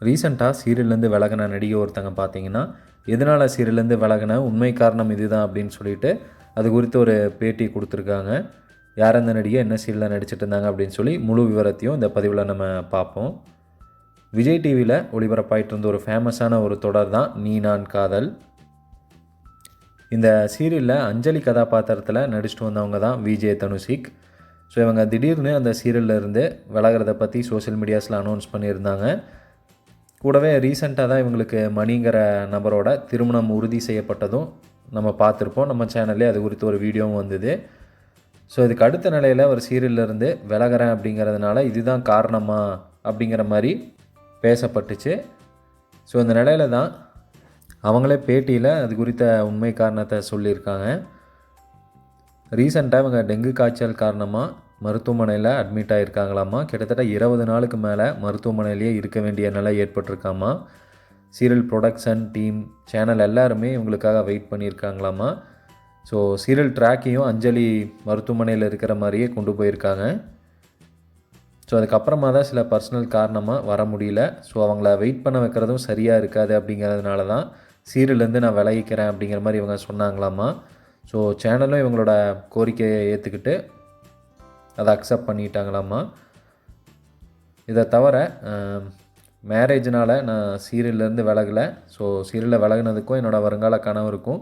ரீசெண்டாக சீரியல்லேருந்து விலகின நடிகை ஒருத்தங்க பார்த்தீங்கன்னா எதனால் சீரியல்லேருந்து விலகின? உண்மை காரணம் இதுதான் அப்படின்னு சொல்லிட்டு அது குறித்து ஒரு பேட்டி கொடுத்துருக்காங்க. யார் அந்த நடிகை? என்ன சீரியலில் நடிச்சிட்டு இருந்தாங்க அப்படின்னு சொல்லி முழு விவரத்தையும் இந்த பதிவில் நம்ம பார்ப்போம். விஜய் டிவியில் ஒளிபரப்பாயிட்டு இருந்த ஒரு ஃபேமஸான ஒரு தொடர் தான் நீ நான் காதல். இந்த சீரியலில் அஞ்சலி கதாபாத்திரத்தில் நடிச்சிட்டு வந்தவங்க தான் விஜய் தனுஷிக். ஸோ இவங்க திடீர்னு அந்த சீரியல்லேருந்து விலகிறத பற்றி சோஷியல் மீடியாஸில் அனௌன்ஸ் பண்ணியிருந்தாங்க. கூடவே ரீசெண்டாக தான் இவங்களுக்கு மணிங்கிற நபரோட திருமணம் உறுதி செய்யப்பட்டதும் நம்ம பார்த்துருப்போம். நம்ம சேனல்லே அது குறித்து ஒரு வீடியோவும் வந்தது. ஸோ இதுக்கு அடுத்த நிலையில் ஒரு சீரியல்லேருந்து விலகிறேன் அப்படிங்கிறதுனால இதுதான் காரணமா அப்படிங்கிற மாதிரி பேசப்பட்டுச்சு. ஸோ இந்த நிலையில தான் அவங்களே பேட்டியில் அது குறித்த உண்மை காரணத்தை சொல்லியிருக்காங்க. ரீசெண்டாக இவங்க டெங்கு காய்ச்சல் காரணமாக மருத்துவமனையில் அட்மிட் ஆகியிருக்காங்களாமா கிட்டத்தட்ட இருபது நாளுக்கு மேலே மருத்துவமனையிலேயே இருக்க வேண்டிய நிலை ஏற்பட்டிருக்காமா சீரியல் ப்ரொடக்ஷன் டீம் சேனல் எல்லாருமே இவங்களுக்காக வெயிட் பண்ணியிருக்காங்களாமா ஸோ சீரியல் ட்ராக்கையும் அஞ்சலி மருத்துவமனையில் இருக்கிற மாதிரியே கொண்டு போயிருக்காங்க. ஸோ அதுக்கப்புறமா தான் சில பர்சனல் காரணமாக வர முடியல. ஸோ அவங்கள வெயிட் பண்ண வைக்கிறதும் சரியாக இருக்காது அப்படிங்கிறதுனால தான் சீரியல்லேருந்து நான் விலகிக்கிறேன் அப்படிங்கிற மாதிரி இவங்க சொன்னாங்களாமா ஸோ சேனலும் இவங்களோட கோரிக்கையை ஏற்றுக்கிட்டு அதை அக்செப்ட் பண்ணிட்டாங்களாமா இதை தவிர மேரேஜ்னால் நான் சீரியல்லேருந்து விலகலை. ஸோ சீரியலில் விலகினதுக்கும் என்னோடய வருங்கால கனவுக்கும்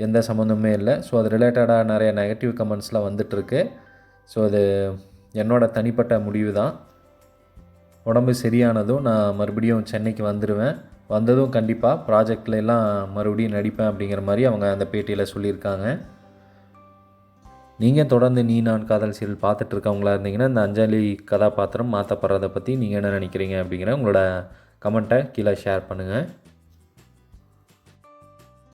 எந்த சம்மந்தமே இல்லை. ஸோ அது ரிலேட்டடாக நிறைய நெகட்டிவ் கமெண்ட்ஸ்லாம் வந்துட்டுருக்கு. ஸோ அது என்னோடய தனிப்பட்ட முடிவு தான். உடம்பு சரியானதும் நான் மறுபடியும் சென்னைக்கு வந்துடுவேன் வந்ததும் கண்டிப்பாக ப்ராஜெக்டில் எல்லாம் மறுபடியும் நடிப்பேன் அப்படிங்கிற மாதிரி அவங்க அந்த பேட்டியில் சொல்லியிருக்காங்க. நீங்கள் தொடர்ந்து நீ நான் காதல் சீரியல் பார்த்துட்டு இருக்கவங்களா இருந்தீங்கன்னா இந்த அஞ்சலி கதாபாத்திரம் மாற்றப்படுறதை பற்றி நீங்கள் என்ன நினைக்கிறீங்க அப்படிங்கிற உங்களோட கமெண்ட்டை கீழே ஷேர் பண்ணுங்கள்